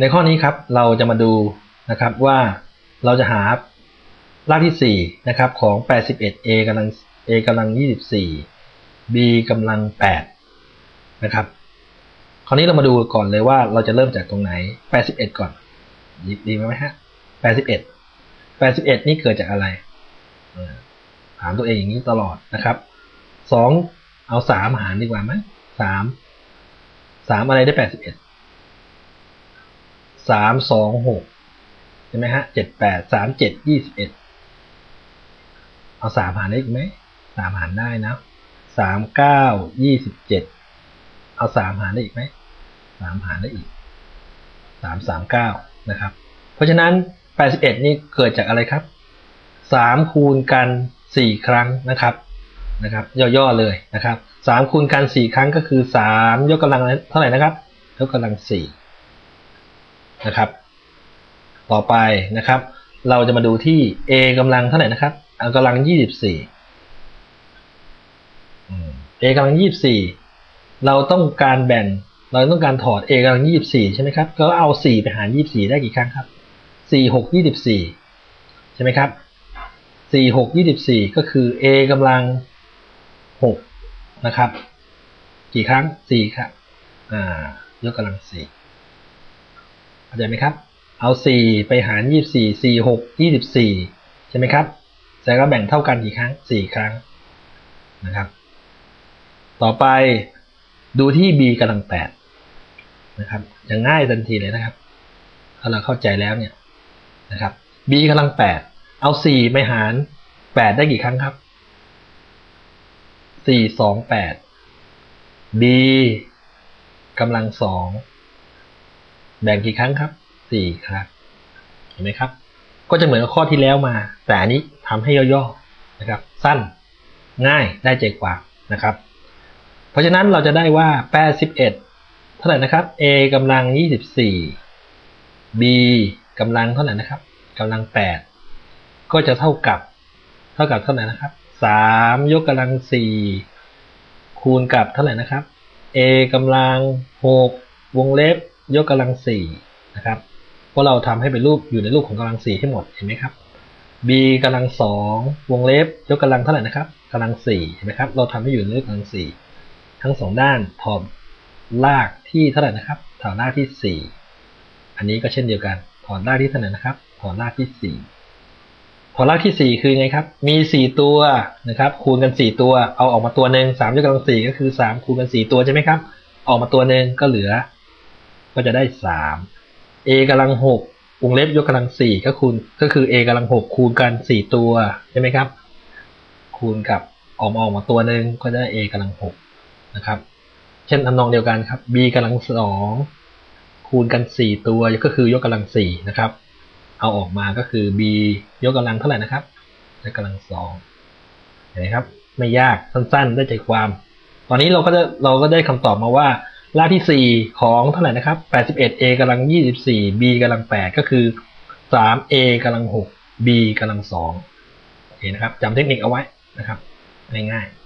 ในข้อนี้ครับเราจะมาดูนะครับว่าเราจะหารากที่4นะครับของ 81 a กำลัง a กำลัง 24 b กำลัง8นะครับคราวนี้เรามาดูก่อนเลยว่าเราจะเริ่มจากตรงไหน 81 ก่อนดีไหมฮะ81 81 นี่เกิดจากอะไรถามตัวเองอย่างนี้ตลอดนะครับ2เอา 3 หารดีกว่าไหม3 3 อะไรได้ 81 สามสองหกใช่ไหมฮะเจ็ดแปดสามเจ็ดยี่สิบเอ็ดเอาสามหารได้อีกไหมสามหารได้นะสามเก้ายี่สิบเจ็ดเอาสามหารได้อีกไหมสามหารได้อีกสามสามเก้านะครับ เพราะฉะนั้นแปดสิบเอ็ดนี่เกิดจากอะไรครับสามคูณกันสี่ครั้งนะครับนะครับ ย่อๆเลยนะครับสามคูณกันสี่ครั้งก็คือสามยกกำลังเท่าไหร่นะครับยกกำลังสี่ นะครับ ต่อไปนะครับ เราจะมาดูที่ a กำลังเท่าไหร่นะครับกำลัง 24 a กำลัง 24 เราต้องการแบ่ง เราต้องการถอด a กำลัง 24 ใช่ไหมครับ ก็เอา 4 ไปหาร 24 ได้กี่ครั้งครับ 4 6 24 ใช่ไหมครับ 4 6 24 ก็คือ a กำลัง 6 นะครับ กี่ครั้ง 4 ครับ อ่ายกกำลัง 4 เข้าใจไหมครับ เอา 4 ไปหาร 24 4 6 24 ใช่ไหมครับแสดงว่าแบ่งเท่ากันกี่ครั้ง 4 ครั้งนะครับ ต่อไปดูที่ b กำลัง8นะครับจะง่ายทันทีเลยนะครับ ถ้าเราเข้าใจแล้วเนี่ยนะครับ b กำลัง 8 เอา 4 ไปหาร 8 ได้กี่ครั้งครับ 4 2 8 b กำลัง2 แบ่งกี่ครั้งครับสี่ครั้งเห็นไหมครับ ก็จะเหมือนข้อที่แล้วมา แต่อันนี้ทำให้ย่อๆนะครับ สั้นง่ายได้ใจกว่านะครับ เพราะฉะนั้นเราจะได้ว่า 81 เท่าไหร่นะครับ a กำลัง 24 b กำลังเท่าไหร่นะครับกำลัง 8 ก็จะเท่ากับเท่ากับเท่าไหร่นะครับ 3 ยกกำลัง 4 คูณกับเท่าไหร่นะครับ a กำลัง 6 วงเล็บ ยกกำลังสี่นะครับเพราะเราทำให้เป็นรูปอยู่ในรูปของกำลังสี่ให้หมดเห็นไหมครับ b กำลังสองวงเล็บ ยกกำลังเท่าไหร่นะครับกำลังสี่เห็นไหมครับ เราทำให้อยู่ในรูปกำลังสี่ทั้งสองด้านถอดลากที่เท่าไหร่นะครับถอดลากที่สี่อันนี้ก็เช่นเดียวกันถอดลากที่เท่าไหร่นะครับถอดลากที่สี่ถอดลากที่สี่คือไงครับ มีสี่ตัวนะครับ คูณกันสี่ตัว เอาออกมาตัวหนึ่งสามยกกำลังสี่ก็คือสามคูณกันสี่ตัวใช่ไหมครับ ออกมาตัวหนึ่งก็เหลือ ก็จะได้สาม a กำลังหกวงเล็บยกกำลังสี่ก็คูณก็คือ a กำลังหกคูณกันสี่ตัวใช่ไหมครับ คูณกับออกมาออกมาตัวหนึ่งก็จะได้ a กำลังหกนะครับเช่นทำนองเดียวกันครับ b กำลังสองคูณกันสี่ตัวก็คือยกกำลังสี่นะครับ เอาออกมาก็คือ b ยกกำลังเท่าไหร่นะครับยกกำลังสองเห็นไหมครับไม่ยากสั้นๆได้ใจความ ตอนนี้เราก็จะเราก็ได้คำตอบมาว่า รากที่ 4 ของเท่าไหร่นะครับ 81a กำลัง 24 b กำลัง 8 ก็คือ 3a กำลัง 6 b กำลัง2โอเคนะครับจำเทคนิคเอาไว้นะครับ ง่ายๆ